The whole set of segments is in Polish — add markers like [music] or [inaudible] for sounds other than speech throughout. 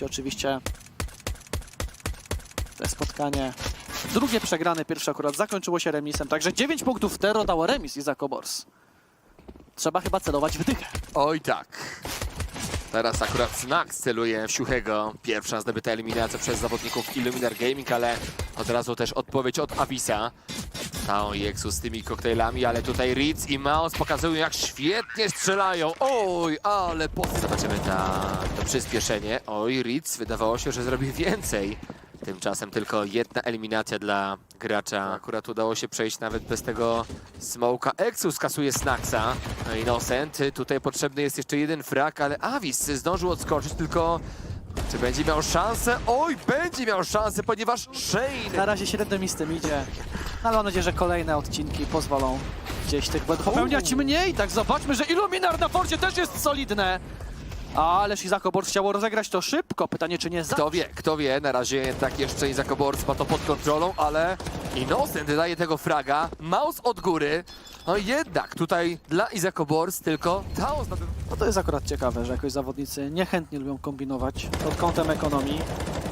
gdzie oczywiście to spotkanie drugie przegrane, pierwsze akurat zakończyło się remisem, także 9 punktów Tero dało remis i Zakobors. Trzeba chyba celować w dychę. Oj tak. Teraz akurat Snax celuje w Siuchego. Pierwsza zdobyta eliminacja przez zawodników Illuminar Gaming, ale od razu też odpowiedź od Avisa. Tao i Exus z tymi koktajlami, ale tutaj Ritz i Maus pokazują jak świetnie strzelają. Oj, ale po... Zobaczymy ta, to przyspieszenie. Oj, Ritz wydawało się, że zrobi więcej. Tymczasem tylko jedna eliminacja dla gracza. Akurat udało się przejść nawet bez tego smoka. Exus kasuje Snaxa. No Innocent. Tutaj potrzebny jest jeszcze jeden frak, ale Avis zdążył odskoczyć, tylko czy będzie miał szansę? Oj, będzie miał szansę, ponieważ Na Shane... razie średnio mi z tym idzie, no, ale mam nadzieję, że kolejne odcinki pozwolą gdzieś tych błędów popełniać mniej. Tak zobaczmy, że Illuminar na forcie też jest solidne. Ależ Izakobors chciało rozegrać to szybko. Pytanie, czy nie za... Kto wie, kto wie, na razie tak jeszcze Izak Obors ma to pod kontrolą, ale Innocent daje tego fraga, Maus od góry, no i jednak tutaj dla Izak Obors tylko Taos na No to jest akurat ciekawe, że jakoś zawodnicy niechętnie lubią kombinować pod kątem ekonomii.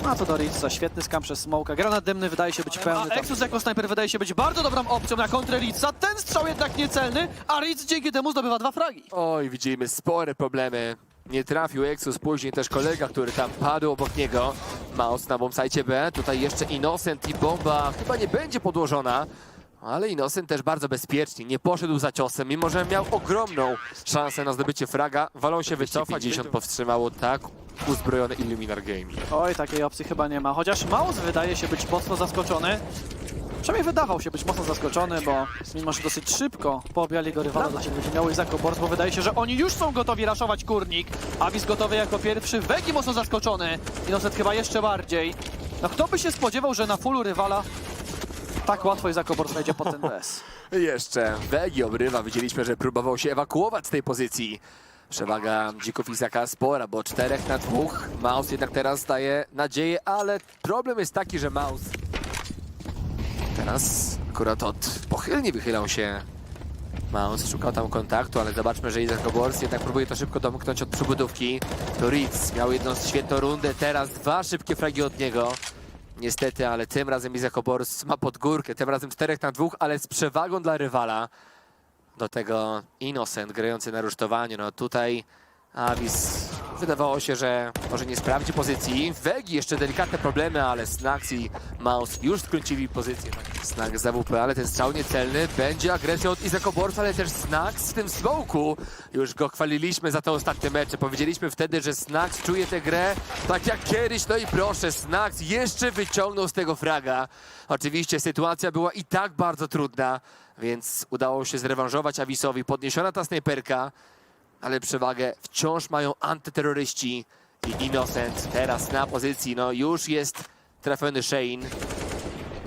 No a to do Ritza, świetny skam przez Smoka. Granat dymny wydaje się być pełny. A Exus jako snajper wydaje się być bardzo dobrą opcją na kontrę Ritza. Ten strzał jednak niecelny, a Ritz dzięki temu zdobywa dwa fragi. Oj, widzimy spore problemy. Nie trafił Exus, później też kolega, który tam padł obok niego. Maus na bombsite B, tutaj jeszcze Innocent i bomba chyba nie będzie podłożona. Ale Innocent też bardzo bezpiecznie, nie poszedł za ciosem, mimo że miał ogromną szansę na zdobycie fraga. Walą się wycofać, 50 powstrzymało tak uzbrojony Illuminar Gaming. Oj, takiej opcji chyba nie ma. Chociaż Maus wydaje się być mocno zaskoczony. Przynajmniej wydawał się być mocno zaskoczony, bo mimo, że dosyć szybko poobjali go rywala, do ciebie będzie miał Izako Bors, bo wydaje się, że oni już są gotowi raszować Kurnik. Avis gotowy jako pierwszy, Wegi mocno zaskoczony. Innocent chyba jeszcze bardziej. No kto by się spodziewał, że na fullu rywala tak łatwo Izako Bors wejdzie pod ten BS. [laughs] Jeszcze Wegi obrywa, widzieliśmy, że próbował się ewakuować z tej pozycji. Przewaga dzików Izaka spora, bo czterech na dwóch. Maus jednak teraz daje nadzieję, ale problem jest taki, że Maus teraz akurat od pochylnie wychylał się Maus, szukał tam kontaktu, ale zobaczmy, że Izak Obors jednak próbuje to szybko domknąć od przybudówki. To Ritz miał jedną świetną rundę, teraz dwa szybkie fragi od niego. Niestety, ale tym razem Izak Obors ma pod górkę, tym razem czterech na dwóch, ale z przewagą dla rywala. Do tego Innocent grający na rusztowaniu. No tutaj Avis wydawało się, że może nie sprawdzi pozycji. Wegi jeszcze delikatne problemy, ale Snax i Maus już skręcili pozycję. Snax za WP, ale ten strzał niecelny. Będzie agresja od Izak Oborsa, ale też Snax w tym smoku. Już go chwaliliśmy za te ostatnie mecze. Powiedzieliśmy wtedy, że Snax czuje tę grę tak jak kiedyś. No i proszę, Snax jeszcze wyciągnął z tego fraga. Oczywiście sytuacja była i tak bardzo trudna, więc udało się zrewanżować Avisowi. Podniesiona ta snajperka, ale przewagę wciąż mają antyterroryści i Innocent teraz na pozycji. No już jest trafiony Shane.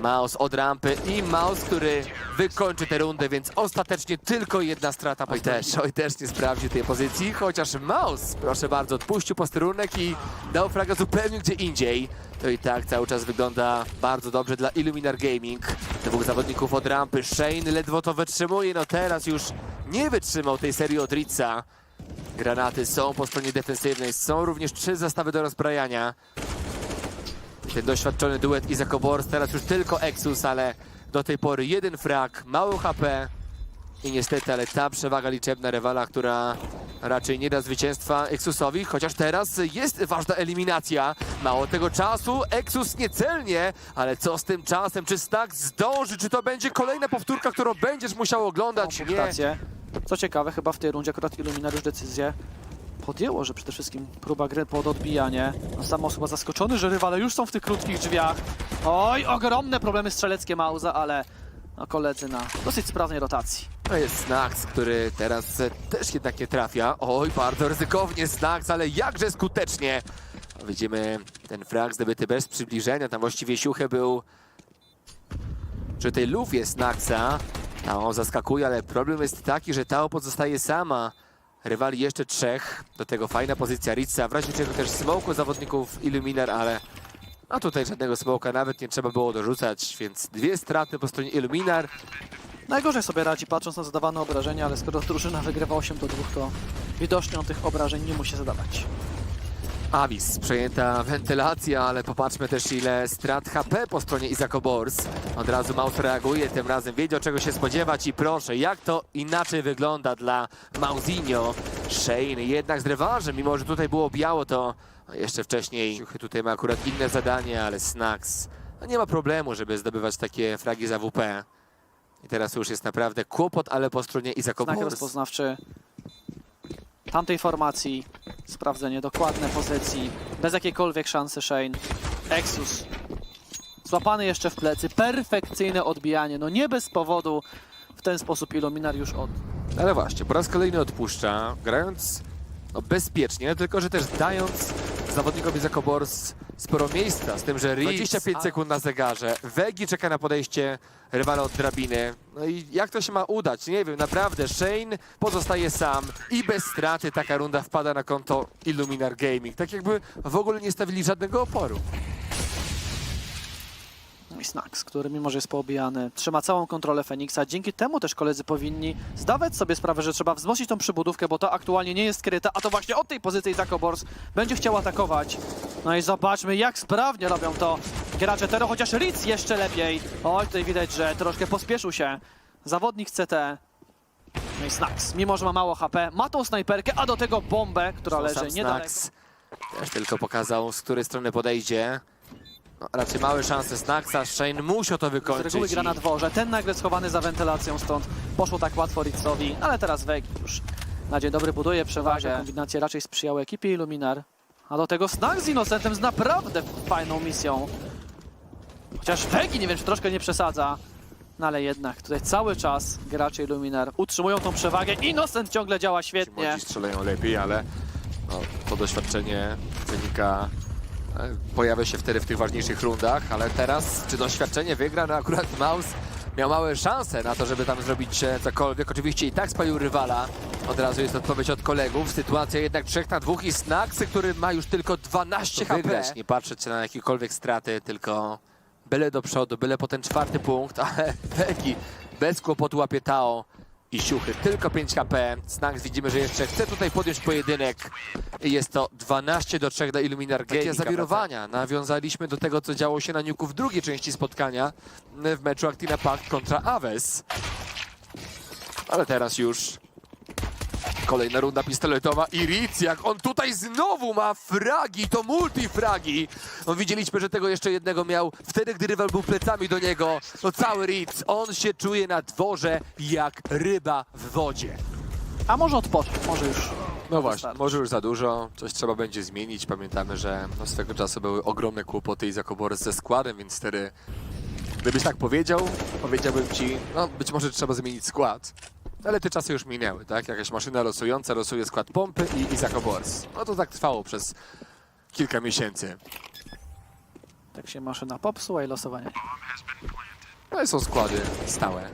Maus od rampy i Maus, który wykończy tę rundę, więc ostatecznie tylko jedna strata. Oj też, oj też nie sprawdził tej pozycji, chociaż Maus, proszę bardzo, odpuścił posterunek i dał fraga zupełnie gdzie indziej. To i tak cały czas wygląda bardzo dobrze dla Illuminar Gaming. Dwóch zawodników od rampy, Shane ledwo to wytrzymuje, no teraz już nie wytrzymał tej serii od Ritza. Granaty są po stronie defensywnej, są również trzy zestawy do rozbrajania. Ten doświadczony duet Izak Obors, teraz już tylko Exus, ale do tej pory jeden frag, mało HP i niestety, ale ta przewaga liczebna rywala, która raczej nie da zwycięstwa Exusowi, chociaż teraz jest ważna eliminacja. Mało tego czasu, Exus niecelnie, ale co z tym czasem? Czy Stack zdąży? Czy to będzie kolejna powtórka, którą będziesz musiał oglądać? Nie. Co ciekawe, chyba w tej rundzie akurat Illuminar już decyzję podjęło, że przede wszystkim próba gry pod odbijanie. No, sam chyba zaskoczony, że rywale już są w tych krótkich drzwiach. Oj, ogromne problemy strzeleckie Mauza, ale no, koledzy na dosyć sprawnej rotacji. To jest Snax, który teraz też jednak nie trafia. Oj, bardzo ryzykownie Snax, ale jakże skutecznie. Widzimy ten frag zdobyty bez przybliżenia. Tam właściwie siuchę był przy tej lufie Snaxa. Tao zaskakuje, ale problem jest taki, że Tao pozostaje sama. Rywali jeszcze trzech. Do tego fajna pozycja Ritza. W razie czego też smoku zawodników Illuminar, ale a tutaj żadnego smoka nawet nie trzeba było dorzucać, więc dwie straty po stronie Illuminar. Najgorzej sobie radzi, patrząc na zadawane obrażenia, ale skoro drużyna wygrywa 8 do 2, to widocznie on tych obrażeń nie musi zadawać. Avis, przejęta wentylacja, ale popatrzmy też ile strat HP po stronie Izako Bors. Od razu Mouse reaguje, tym razem wiedział czego się spodziewać i proszę, jak to inaczej wygląda dla Mauzinho. Shane jednak z rewanżem, mimo że tutaj było biało, to jeszcze wcześniej tutaj ma akurat inne zadanie, ale Snax no nie ma problemu, żeby zdobywać takie fragi za WP. I teraz już jest naprawdę kłopot, ale po stronie Izako Znak Bors. rozpoznawczy tamtej formacji. Sprawdzenie dokładne pozycji. Bez jakiejkolwiek szansy Shane. Exus. Złapany jeszcze w plecy. Perfekcyjne odbijanie. No nie bez powodu w ten sposób Illuminar już od... Ale właśnie, po raz kolejny odpuszcza, grając no, bezpiecznie, tylko że też dając zawodnikowi Zakobors sporo miejsca, z tym, że Reeves 25 sekund na zegarze, Wegi czeka na podejście rywala od drabiny. No i jak to się ma udać? Nie wiem, naprawdę, Shane pozostaje sam i bez straty taka runda wpada na konto Illuminar Gaming. Tak jakby w ogóle nie stawili żadnego oporu. Snax, który mimo, że jest poobijany, trzyma całą kontrolę Feniksa. Dzięki temu też koledzy powinni zdawać sobie sprawę, że trzeba wzmocnić tą przybudówkę, bo to aktualnie nie jest skryte, a to właśnie od tej pozycji Zakobors będzie chciał atakować. No i zobaczmy, jak sprawnie robią to gracze Tero, chociaż Ritz jeszcze lepiej. Oj, tutaj widać, że troszkę pospieszył się zawodnik CT. No i Snax, mimo że ma mało HP, ma tą snajperkę, a do tego bombę, która leży niedaleko. Snax też tylko pokazał, z której strony podejdzie. No, raczej małe szanse Snaxa, Shane musiał to Z wykończyć. reguły gra na dworze, ten nagle schowany za wentylacją, stąd poszło tak łatwo Ritzowi, ale teraz Wegi już na dzień dobry buduje przewagę. Kombinacje raczej sprzyjały ekipie Illuminar, a do tego Snack z Innocentem z naprawdę fajną misją. Chociaż Wegi nie wiem, czy troszkę nie przesadza, no ale jednak tutaj cały czas gracze Illuminar utrzymują tą przewagę. Innocent ciągle działa świetnie. młodzi strzelają lepiej, ale no, to doświadczenie wynika, pojawia się wtedy w tych ważniejszych rundach, ale teraz czy doświadczenie wygra, no akurat Maus miał małe szanse na to, żeby tam zrobić e, cokolwiek. Oczywiście i tak spalił rywala. Od razu jest odpowiedź od kolegów. Sytuacja jednak 3 na 2 i Snacksy, który ma już tylko 12 HP. wygrać. Nie patrzeć na jakiekolwiek straty, tylko byle do przodu, byle po ten czwarty punkt, [laughs] ale Peki bez kłopotu łapie Tao i siuchy. Tylko 5 HP. Snacks widzimy, że jeszcze chce tutaj podjąć pojedynek. Jest to 12 do 3 dla Illuminar Gaming. Takie zawirowania nawiązaliśmy do tego, co działo się na Niuku w drugiej części spotkania w meczu Actina Pact kontra Aves. Ale teraz już Kolejna runda pistoletowa i Ritz, jak on tutaj znowu ma fragi, to multifragi. No widzieliśmy, że tego jeszcze jednego miał wtedy, gdy rywal był plecami do niego. No cały Ritz, on się czuje na dworze jak ryba w wodzie. A może odpocząć, może już. No właśnie, może już za dużo, coś trzeba będzie zmienić. Pamiętamy, że no swego czasu były ogromne kłopoty i Zakobory ze składem, więc wtedy, gdybyś tak powiedział, powiedziałbym ci, no być może trzeba zmienić skład. Ale te czasy już minęły, tak? Jakaś maszyna losująca losuje skład pompy i Izako Bors. No to tak trwało przez kilka miesięcy. Tak się maszyna popsuła i losowanie. No i są składy stałe.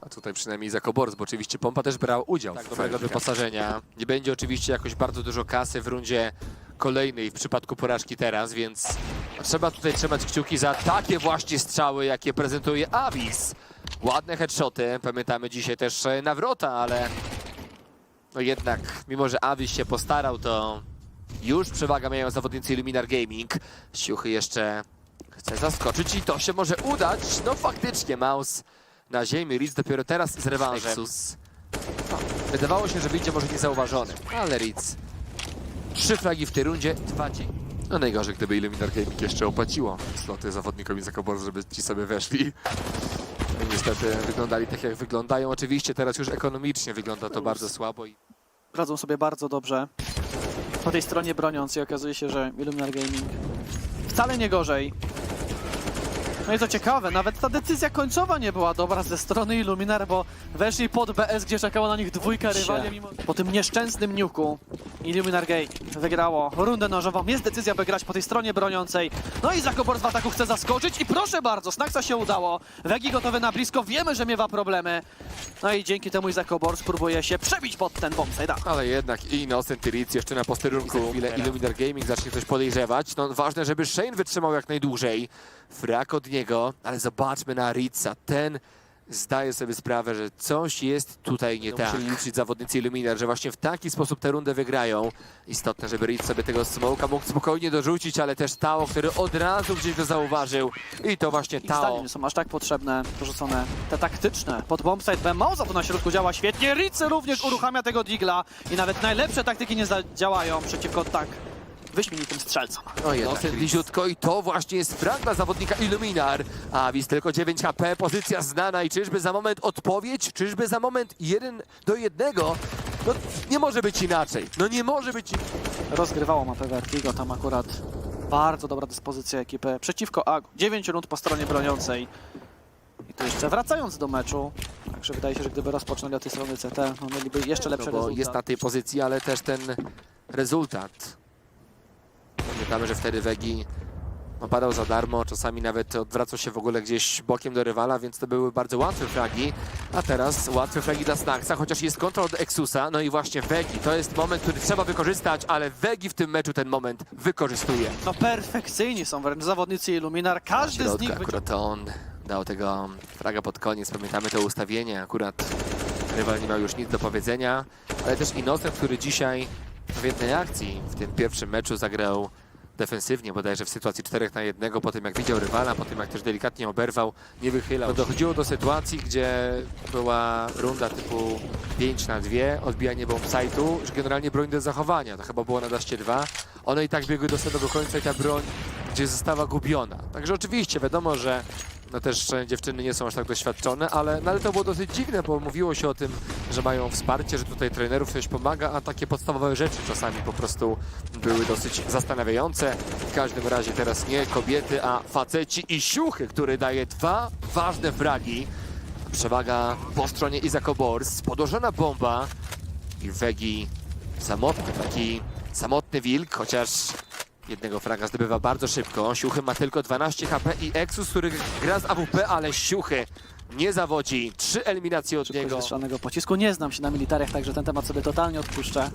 A tutaj przynajmniej Izako Bors, bo oczywiście pompa też brał udział tak, w dobrego wyposażenia. Nie będzie oczywiście jakoś bardzo dużo kasy w rundzie kolejnej w przypadku porażki teraz, więc trzeba tutaj trzymać kciuki za takie właśnie strzały, jakie prezentuje Avis. Ładne headshoty, pamiętamy dzisiaj też e, Nawrota, ale no jednak, mimo że Avis się postarał, to już przewaga mają zawodnicy Illuminar Gaming. Siuchy jeszcze chce zaskoczyć i to się może udać. No faktycznie, Maus na ziemi, Ritz dopiero teraz z rewanżem. Wydawało się, że wyjdzie może niezauważony, ale Ritz. Trzy fragi w tej rundzie, dwa dzień. No najgorzej, gdyby Illuminar Gaming jeszcze opłaciło sloty zawodnikom z Zakoboru, żeby ci sobie weszli. Niestety wyglądali tak, jak wyglądają. Oczywiście teraz już ekonomicznie wygląda to bardzo słabo. I... radzą sobie bardzo dobrze. Po tej stronie broniąc i okazuje się, że Illuminar Gaming wcale nie gorzej. No i co ciekawe, nawet ta decyzja końcowa nie była dobra ze strony Illuminar, bo weszli pod BS, gdzie czekała na nich dwójka rywali. Mimo... Po tym nieszczęsnym niuku Illuminar Gate wygrało rundę nożową. Jest decyzja, by grać po tej stronie broniącej. No i Zakobor z ataku chce zaskoczyć i proszę bardzo, Snaxa się udało. Wegi gotowy na blisko, wiemy, że miewa problemy. No i dzięki temu Zakobor spróbuje się przebić pod ten bombsite. Ale jednak i Innocent i Ritz jeszcze na posterunku. Chwilę Illuminar Gaming zacznie coś podejrzewać. No ważne, żeby Shane wytrzymał jak najdłużej. Frak od niego, ale zobaczmy na Ritza. Ten zdaje sobie sprawę, że coś jest tutaj nie tak. Musieli liczyć zawodnicy Illuminar, że właśnie w taki sposób tę rundę wygrają. Istotne, żeby Reed sobie tego smoka mógł spokojnie dorzucić, ale też Tao, który od razu gdzieś go zauważył. I to właśnie Ich Tao. nie są aż tak potrzebne, porzucone te taktyczne. Pod bombsite B Mauza tu na środku działa świetnie. Ricy również uruchamia tego digla i nawet najlepsze taktyki nie zadziałają przeciwko tak wyśmienitym strzelcom. No jednak bliziutko i to właśnie jest frag dla zawodnika Illuminar. A Wiz tylko 9 HP, pozycja znana i czyżby za moment odpowiedź? Czyżby za moment 1 do 1? No nie może być inaczej. No nie może być. Rozgrywało mapę Vertigo, tam akurat bardzo dobra dyspozycja ekipy przeciwko Agu. 9 rund po stronie broniącej. I tu jeszcze wracając do meczu, także wydaje się, że gdyby rozpoczęli od tej strony CT, no mieliby jeszcze lepsze No bo rezultat. jest na tej pozycji, ale też ten rezultat. Pamiętamy, że wtedy Wegi opadał za darmo, czasami nawet odwracał się w ogóle gdzieś bokiem do rywala, więc to były bardzo łatwe fragi. A teraz łatwe fragi dla Snacksa, chociaż jest kontrol od Exusa. No i właśnie Wegi, to jest moment, który trzeba wykorzystać, ale Wegi w tym meczu ten moment wykorzystuje. No perfekcyjni są wręcz zawodnicy Illuminar, każdy z Środka, nich wyciąga akurat to on dał tego fraga pod koniec. Pamiętamy to ustawienie. Akurat rywal nie miał już nic do powiedzenia, ale też Innocent, który dzisiaj w jednej akcji w tym pierwszym meczu zagrał defensywnie, bodajże w sytuacji 4 na 1, po tym jak widział rywala, po tym jak też delikatnie oberwał, nie wychylał. Dochodziło do sytuacji, gdzie była runda typu 5 na 2, odbijanie bombsite'u, już generalnie broń do zachowania, to chyba było na daście 2. One i tak biegły do samego końca i ta broń gdzie została gubiona. Także oczywiście wiadomo, że no też dziewczyny nie są aż tak doświadczone, ale, no ale to było dosyć dziwne, bo mówiło się o tym, że mają wsparcie, że tutaj trenerów coś pomaga, a takie podstawowe rzeczy czasami po prostu były dosyć zastanawiające. W każdym razie teraz nie kobiety, a faceci i siuchy, który daje dwa ważne fragi. Przewaga po stronie Izako Bors, podłożona bomba i Wegi samotny, taki samotny wilk, chociaż jednego fraga zdobywa bardzo szybko. Siuchy ma tylko 12 HP i Exus, który gra z AWP, ale Siuchy nie zawodzi. Trzy eliminacje od szybkość niego. wystrzelonego pocisku. Nie znam się na militariach, także ten temat sobie totalnie odpuszczę.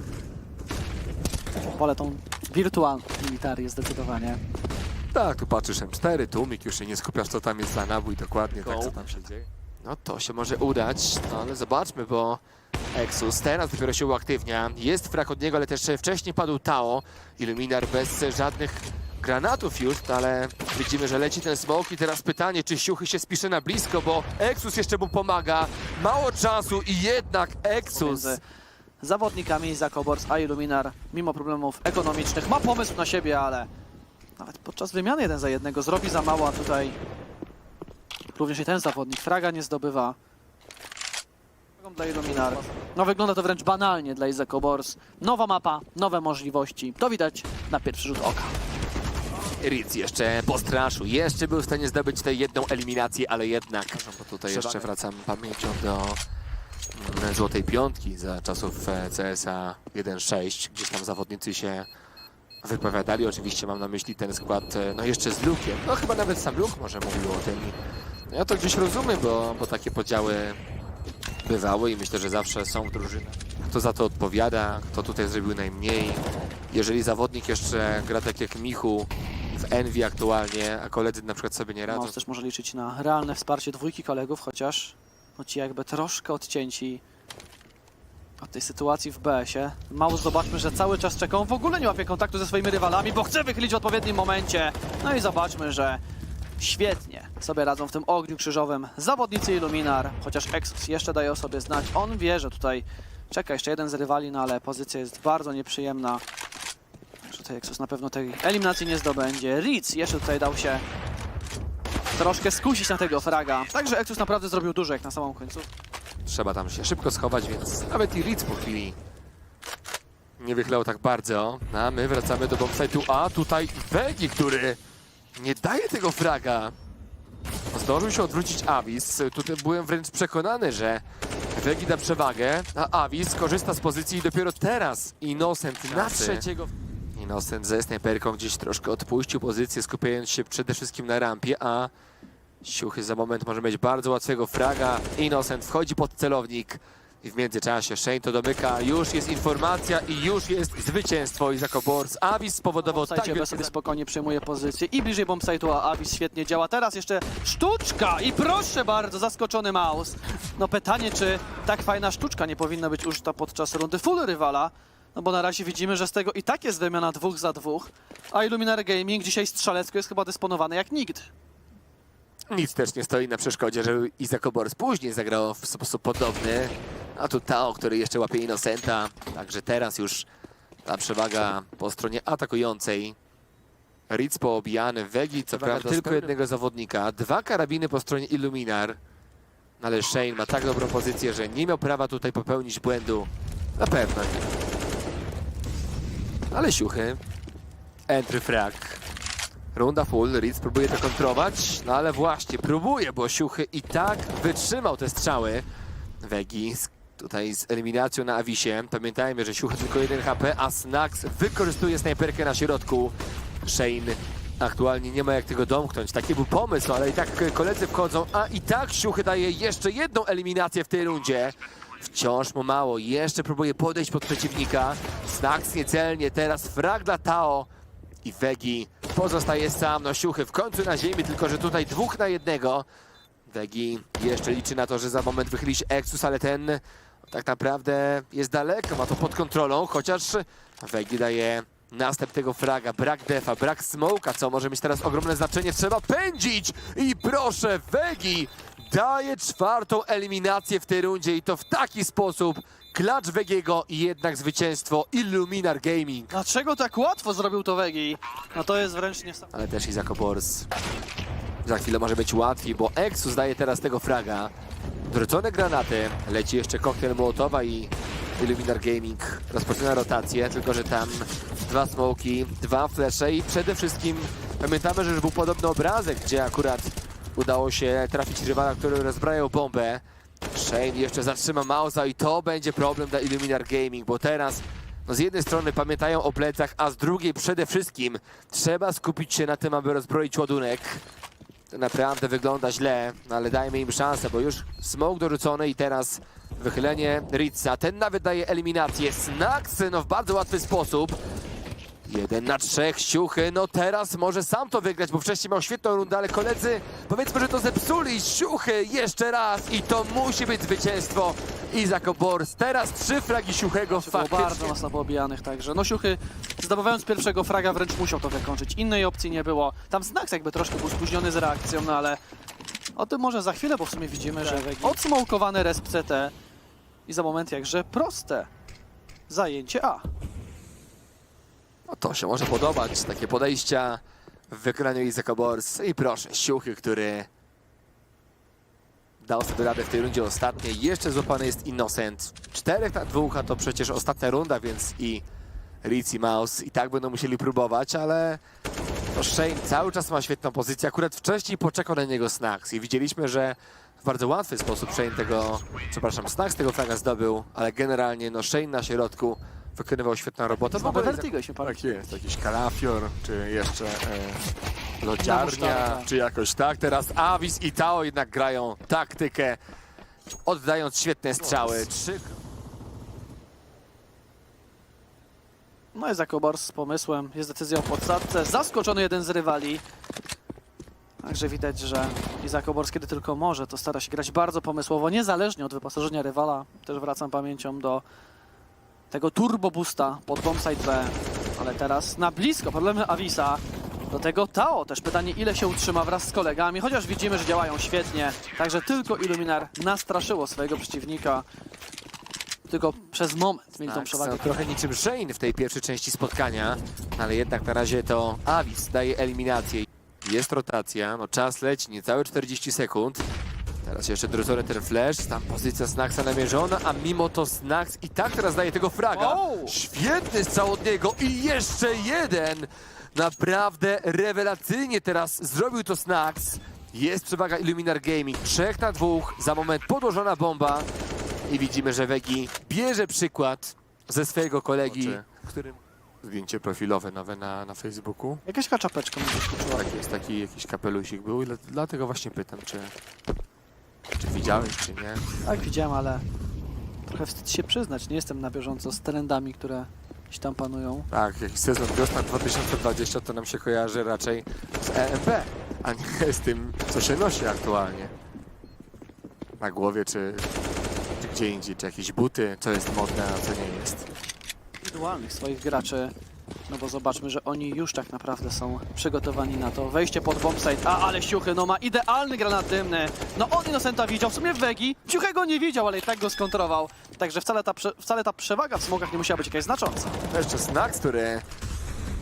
Wolę tą wirtualną militarię zdecydowanie. Tak, tu patrzysz M4, tłumik, już się nie skupiasz, co tam jest za nabój dokładnie, tak co tam się dzieje. No to się może udać, no ale zobaczmy, bo Exus teraz dopiero się uaktywnia. Jest frak od niego, ale też wcześniej padł Tao. Illuminar bez żadnych granatów już, ale widzimy, że leci ten smoke i teraz pytanie, czy Siuchy się spisze na blisko, bo Exus jeszcze mu pomaga. Mało czasu i jednak Exus... Zawodnikami Zakobors a Illuminar, mimo problemów ekonomicznych, ma pomysł na siebie, ale nawet podczas wymiany jeden za jednego zrobi za mało, a tutaj również i ten zawodnik fraga nie zdobywa. Dla Illuminar. No wygląda to wręcz banalnie dla Izako Bors. Nowa mapa, nowe możliwości. To widać na pierwszy rzut oka. Ritz jeszcze postraszył, jeszcze był w stanie zdobyć tę jedną eliminację, ale jednak... Bo tutaj Trzeba- jeszcze wracam pamięcią do mm, złotej piątki za czasów e, CSA 1.6, gdzieś tam zawodnicy się wypowiadali. Oczywiście mam na myśli ten skład, e, no jeszcze z Lukiem. No chyba nawet sam Luke może mówił o tym. Ja to gdzieś rozumiem, bo, bo takie podziały bywały i myślę, że zawsze są w drużynach. Kto za to odpowiada, kto tutaj zrobił najmniej. Jeżeli zawodnik jeszcze gra tak jak Michu w Envy aktualnie, a koledzy na przykład sobie nie radzą, Maus też może liczyć na realne wsparcie dwójki kolegów, chociaż no ci jakby troszkę odcięci od tej sytuacji w BS-ie. Maus zobaczmy, że cały czas czeka. On w ogóle nie łapie kontaktu ze swoimi rywalami, bo chce wychylić w odpowiednim momencie. No i zobaczmy, że świetnie sobie radzą w tym ogniu krzyżowym zawodnicy Illuminar, chociaż Exus jeszcze daje o sobie znać. On wie, że tutaj czeka jeszcze jeden z rywali, no ale pozycja jest bardzo nieprzyjemna. Tutaj Exus na pewno tej eliminacji nie zdobędzie. Ritz jeszcze tutaj dał się troszkę skusić na tego fraga. Także Exus naprawdę zrobił dużo jak na samą końcu. trzeba tam się szybko schować, więc nawet i Ritz po chwili nie wychylał tak bardzo. A my wracamy do bombsite'u, a tutaj Wegi, który nie daje tego fraga. Zdążył się odwrócić Avis. Tutaj byłem wręcz przekonany, że Wegi da przewagę, a Avis korzysta z pozycji i dopiero teraz Innocent na trzeciego. Innocent ze snajperką gdzieś troszkę odpuścił pozycję, skupiając się przede wszystkim na rampie, a Siuchy za moment może mieć bardzo łatwego fraga. Innocent wchodzi pod celownik. I w międzyczasie Shane to domyka, już jest informacja i już jest zwycięstwo Izako Bors. Avis spowodował tak wielkie sobie spokojnie przejmuje pozycję i bliżej bombsite'u, a Avis świetnie działa. Teraz jeszcze sztuczka i proszę bardzo, zaskoczony Maus. No pytanie, czy tak fajna sztuczka nie powinna być użyta podczas rundy full rywala, no bo na razie widzimy, że z tego i tak jest wymiana dwóch za dwóch, a Illuminar Gaming dzisiaj strzelecko jest chyba dysponowany jak nikt. Nic też nie stoi na przeszkodzie, żeby Izako Bors później zagrał w sposób podobny. A tu Tao, który jeszcze łapie Innocenta. Także teraz już ta przewaga po stronie atakującej. Ritz poobijany, Wegi co prawda tylko jednego zawodnika. Dwa karabiny po stronie Illuminar. No Ale Shane ma tak dobrą pozycję, że nie miał prawa tutaj popełnić błędu. Na pewno nie. Ale siuchy. Entry frag. Runda full, Ritz próbuje to kontrować, no ale właśnie, próbuje, bo Siuchy i tak wytrzymał te strzały. Wegi tutaj z eliminacją na Avisie. Pamiętajmy, że Siuchy tylko 1 HP, a Snax wykorzystuje snajperkę na środku. Shane aktualnie nie ma jak tego domknąć. Taki był pomysł, ale i tak koledzy wchodzą, a i tak Siuchy daje jeszcze jedną eliminację w tej rundzie. Wciąż mu mało, jeszcze próbuje podejść pod przeciwnika. Snax niecelnie, teraz frag dla Tao. I Wegi pozostaje sam, no siuchy w końcu na ziemi, tylko że tutaj dwóch na jednego. Wegi jeszcze liczy na to, że za moment wychyli się Exus, ale ten tak naprawdę jest daleko, ma to pod kontrolą, chociaż Wegi daje następnego fraga, brak defa, brak smoka, co może mieć teraz ogromne znaczenie, trzeba pędzić i proszę, Wegi daje czwartą eliminację w tej rundzie i to w taki sposób, klacz Wegiego i jednak zwycięstwo Illuminar Gaming. Dlaczego tak łatwo zrobił to Wegi? No to jest wręcz niesamowite. ale też Izako Bors. Za chwilę może być łatwiej, bo Exus daje teraz tego fraga. Dorzucone granaty, leci jeszcze koktajl Mołotowa i Illuminar Gaming rozpoczyna rotację, tylko że tam dwa smoki, dwa flesze i przede wszystkim pamiętamy, że już był podobny obrazek, gdzie akurat udało się trafić rywala, który rozbrajał bombę. Shane jeszcze zatrzyma Mausa i to będzie problem dla Illuminar Gaming, bo teraz no z jednej strony pamiętają o plecach, a z drugiej przede wszystkim trzeba skupić się na tym, aby rozbroić ładunek. To naprawdę wygląda źle, no ale dajmy im szansę, bo już smoke dorzucony i teraz wychylenie Ritza. Ten nawet daje eliminację. Snax no w bardzo łatwy sposób. Jeden na trzech, Siuchy, no teraz może sam to wygrać, bo wcześniej miał świetną rundę, ale koledzy powiedzmy, że to zepsuli. Siuchy jeszcze raz i to musi być zwycięstwo. Izako Bors, teraz trzy fragi Siuchego Było faktycznie. bardzo mocno poobijanych, także no Siuchy zdobywając pierwszego fraga wręcz musiał to wykończyć. Innej opcji nie było. Tam Snax jakby troszkę był spóźniony z reakcją, no ale o tym może za chwilę, bo w sumie widzimy, że odsmokowany resp CT i za moment jakże proste zajęcie A. No to się może podobać, takie podejścia w wykonaniu Izaka Bors. I proszę, Siuchy, który dał sobie radę w tej rundzie ostatniej. Jeszcze złapany jest Innocent. Czterech na dwóch, a to przecież ostatnia runda, więc i Ritz i Maus i tak będą musieli próbować, ale no Shane cały czas ma świetną pozycję. Akurat wcześniej poczekał na niego Snax i widzieliśmy, że w bardzo łatwy sposób Shane tego, przepraszam, Snax tego fraga zdobył, ale generalnie no Shane na środku wykonywał świetną robotę. W Mamy ogóle Vertigo się parę. Tak jest, jakiś kalafior, czy jeszcze e, lodziarnia. czy jakoś tak. Teraz Avis i Tao jednak grają taktykę, oddając świetne strzały. Trzy... No jest Jakobors z pomysłem, jest decyzja o podsadce, zaskoczony jeden z rywali. Także widać, że Izak Obors, kiedy tylko może, to stara się grać bardzo pomysłowo, niezależnie od wyposażenia rywala. Też wracam pamięcią do tego turbo boosta pod bombsite B, ale teraz na blisko problemy Avisa. Do tego Tao też pytanie, ile się utrzyma wraz z kolegami, chociaż widzimy, że działają świetnie. Także tylko Illuminar nastraszyło swojego przeciwnika. Tylko przez moment mieli tą Tak, przewagę. są trochę niczym Shane w tej pierwszej części spotkania, ale jednak na razie to Avis daje eliminację. Jest rotacja, no czas leci, niecałe 40 sekund. Teraz jeszcze druzony ten flash, tam pozycja Snaxa namierzona, a mimo to Snax i tak teraz daje tego fraga. Świetny strzał od niego i jeszcze jeden! Naprawdę rewelacyjnie teraz zrobił to Snax. Jest przewaga Illuminar Gaming, trzech na dwóch, za moment podłożona bomba i widzimy, że Wegi bierze przykład ze swojego kolegi, Oczy. którym... Zdjęcie profilowe nowe na, na Facebooku. Jakaś kaczapeczka mi wyskoczyła. Tak jest, taki jakiś kapelusik był i dla- dlatego właśnie pytam, czy, czy widziałeś, czy nie. Tak, widziałem, ale Trochę wstyd się przyznać, nie jestem na bieżąco z trendami, które gdzieś tam panują. Tak, jakiś sezon wiosna 2020 to nam się kojarzy raczej z EMP, a nie z tym, co się nosi aktualnie. Na głowie, czy, czy gdzie indziej, czy jakieś buty, co jest modne, a co nie jest. indywidualnych swoich graczy. No bo zobaczmy, że oni już tak naprawdę są przygotowani na to. Wejście pod bombsite, a ale Siuchy, no ma idealny granat dymny. No on Innocenta widział, w sumie Wegi. Ciuchego nie widział, ale i tak go skontrował. Także wcale ta, wcale ta przewaga w smokach nie musiała być jakaś znacząca. Jeszcze Snax, który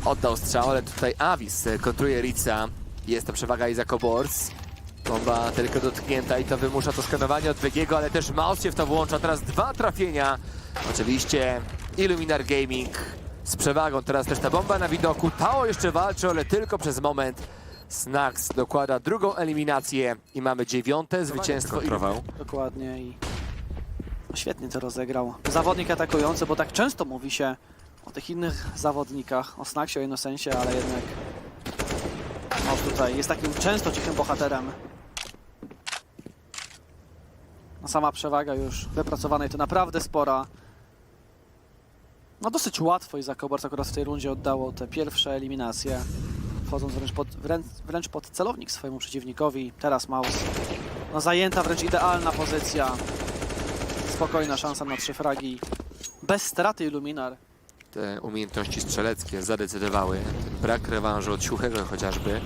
oddał strzał, ale tutaj Avis kontruje Ritza. Jest to przewaga Izako Bors. Bomba tylko dotknięta i to wymusza to skanowanie od Wegiego, ale też Maus się w to włącza. Teraz dwa trafienia. Oczywiście Illuminar Gaming z przewagą. Teraz też ta bomba na widoku. Tao jeszcze walczy, ale tylko przez moment. Snax dokłada drugą eliminację i mamy dziewiąte zwycięstwo. Kontrował. Dokładnie i świetnie to rozegrał. Zawodnik atakujący, bo tak często mówi się o tych innych zawodnikach, o Snacksie, o Innocencie, ale jednak no tutaj jest takim często cichym bohaterem. No sama przewaga już wypracowana i to naprawdę spora. No dosyć łatwo i Zakobors akurat w tej rundzie oddało te pierwsze eliminacje, wchodząc wręcz pod, wręcz, wręcz pod celownik swojemu przeciwnikowi. Teraz Maus no zajęta wręcz idealna pozycja. Spokojna szansa na trzy fragi. Bez straty Illuminar. te umiejętności strzeleckie zadecydowały. Ten brak rewanżu od Siuchego chociażby.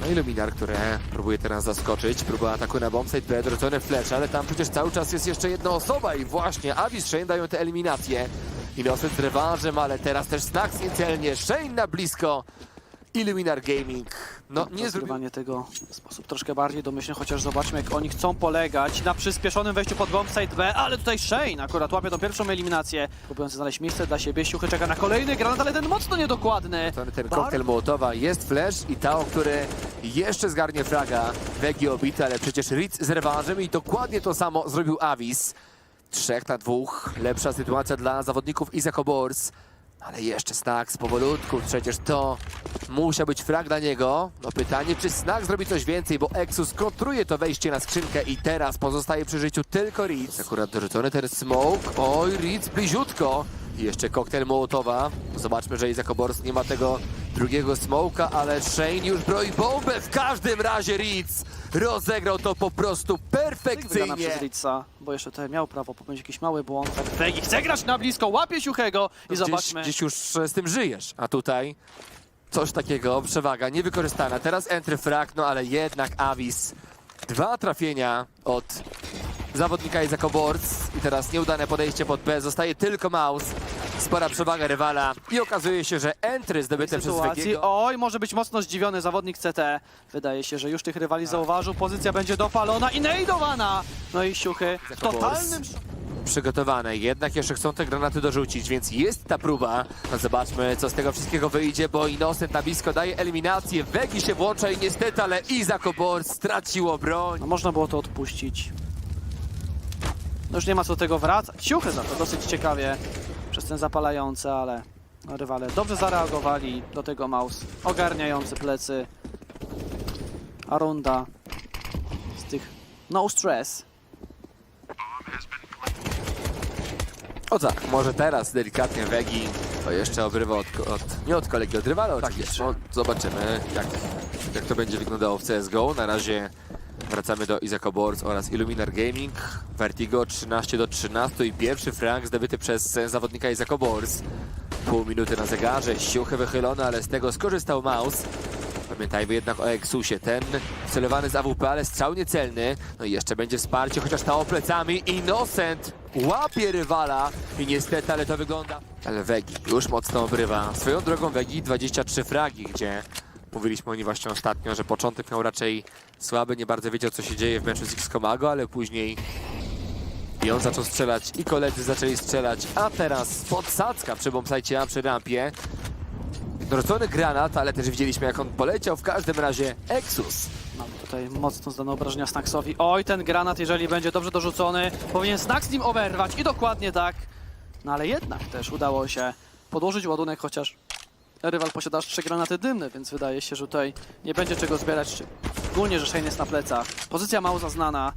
No i Luminar, które próbuje teraz zaskoczyć. Próba ataku na bombsite, B, odwrócone flesze, ale tam przecież cały czas jest jeszcze jedna osoba i właśnie Avis dają te eliminacje. Innocent z rewanżem, ale teraz też Snax niecelnie. Shane na blisko. Illuminar Gaming. No nie zrobił... Tego w sposób troszkę bardziej domyślny, chociaż zobaczmy jak oni chcą polegać na przyspieszonym wejściu pod bombsite B, ale tutaj Shane akurat łapie tą pierwszą eliminację, próbujący znaleźć miejsce dla siebie. Siuchy czeka na kolejny granat, ale ten mocno niedokładny. Ten, ten koktajl Mołotowa jest flash i Tao, który jeszcze zgarnie fraga. Wegi obity, ale przecież Ritz z rewanżem i dokładnie to samo zrobił Avis. Trzech na dwóch. Lepsza sytuacja dla zawodników Izako Bors. Ale jeszcze Snax powolutku, przecież to musiał być frag dla niego. No pytanie, czy Snax zrobi coś więcej, bo Exus kontruje to wejście na skrzynkę i teraz pozostaje przy życiu tylko Ritz. Akurat dorzucony ten smoke. Oj, Ritz bliziutko. I jeszcze koktajl Mołotowa. Zobaczmy, że Izako Bors nie ma tego drugiego smoka, ale Shane już broi bombę. W każdym razie Ritz rozegrał to po prostu Wygrana perfekcyjnie. przez Ritza, bo jeszcze tutaj miał prawo popełnić jakiś mały błąd. Tak, Wegi chce grać na blisko, łapie Siuchego i Gdzieś, zobaczmy. gdzieś już e, z tym żyjesz, a tutaj coś takiego, przewaga niewykorzystana. Teraz entry frag, no ale jednak Avis. Dwa trafienia od zawodnika Izako Borc i teraz nieudane podejście pod B. Zostaje tylko Maus. Spora przewaga rywala i okazuje się, że entry zdobyte przez sytuacji. Wegiego. Oj, może być mocno zdziwiony zawodnik CT. Wydaje się, że już tych rywali zauważył. Pozycja będzie dopalona i nejdowana. No i siuchy w totalnym... przygotowane. Jednak jeszcze chcą te granaty dorzucić, więc jest ta próba. No zobaczmy, co z tego wszystkiego wyjdzie, bo Innocent na blisko daje eliminację. Wegi się włącza i niestety, ale Izak Obor straciło broń. No można było to odpuścić. No już nie ma co do tego wracać. Siuchy za to dosyć ciekawie przez ten zapalający, ale rywale dobrze zareagowali do tego Maus. Ogarniający plecy. A runda z tych no stress. O tak, może teraz delikatnie Wegi to jeszcze obrywa od, od nie od kolegi, od rywala oczywiście. No, zobaczymy, jak, jak to będzie wyglądało w CSGO. Na razie wracamy do Izako Bors oraz Illuminar Gaming. Vertigo 13 do 13 i pierwszy frag zdobyty przez zawodnika Izako Bors. Pół minuty na zegarze, siuchy wychylone, ale z tego skorzystał Maus. Pamiętajmy jednak o Exusie. Ten celowany z AWP, ale strzał niecelny. No i jeszcze będzie wsparcie, chociaż stało plecami. Innocent łapie rywala i niestety, ale to wygląda. Ale Wegi już mocno obrywa. Swoją drogą Wegi 23 fragi, gdzie mówiliśmy o nim właśnie ostatnio, że początek miał raczej słaby, nie bardzo wiedział co się dzieje w meczu z X-Komago, ale później i on zaczął strzelać i koledzy zaczęli strzelać, a teraz podsadzka przy bombsajcie, a przy rampie. Dorzucony granat, ale też widzieliśmy jak on poleciał. W każdym razie Exus. Mamy tutaj mocno zdane obrażenia Snacksowi. Oj, ten granat, jeżeli będzie dobrze dorzucony, powinien Snack z nim oberwać i dokładnie tak. No ale jednak też udało się podłożyć ładunek, chociaż rywal posiada aż trzy granaty dymne, więc wydaje się, że tutaj nie będzie czego zbierać. Szczególnie, że Shane jest na plecach. Pozycja Mausa znana.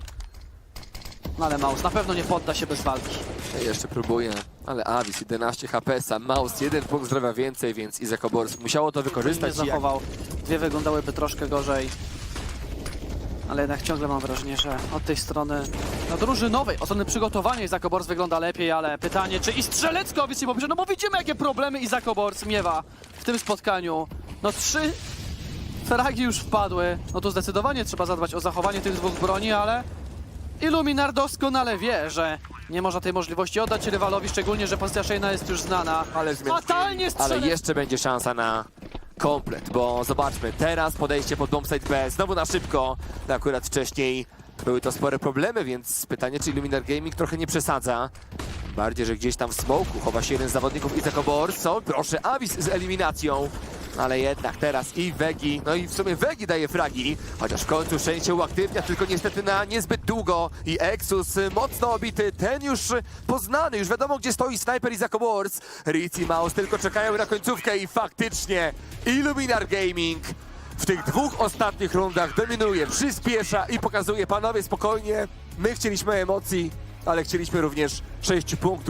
No ale Maus na pewno nie podda się bez walki. Jeszcze próbuje, ale Avis 11 HP, sam Maus jeden punkt zdrowia więcej, więc Izak Oborski musiało to nie wykorzystać. jak- zachował. Dwie wyglądałyby troszkę gorzej. Ale jednak ciągle mam wrażenie, że od tej strony no, drużynowej, od strony przygotowania Izak Bors wygląda lepiej, ale pytanie, czy i strzelecko Avis nie popisze? No bo widzimy, jakie problemy Izak Bors miewa w tym spotkaniu. No trzy fragi już wpadły. No tu zdecydowanie trzeba zadbać o zachowanie tych dwóch broni, ale Illuminar doskonale wie, że nie można tej możliwości oddać rywalowi, szczególnie, że pozycja Shane'a jest już znana. Ale zmian- Fatalnie Ale jeszcze będzie szansa na komplet, bo zobaczmy, teraz podejście pod bombsite B, znowu na szybko, no akurat wcześniej były to spore problemy, więc pytanie, czy Illuminar Gaming trochę nie przesadza. Bardziej, że gdzieś tam w smoku chowa się jeden z zawodników Izak Oborso, proszę, Avis z eliminacją. Ale jednak teraz i Wegi, no i w sumie Wegi daje fragi, chociaż w końcu się uaktywnia, tylko niestety na niezbyt długo i Exus mocno obity, ten już poznany, już wiadomo gdzie stoi snajper i Wars. Ritz i Maus tylko czekają na końcówkę i faktycznie Illuminar Gaming w tych dwóch ostatnich rundach dominuje, przyspiesza i pokazuje, panowie spokojnie, my chcieliśmy emocji, ale chcieliśmy również 6 punktów.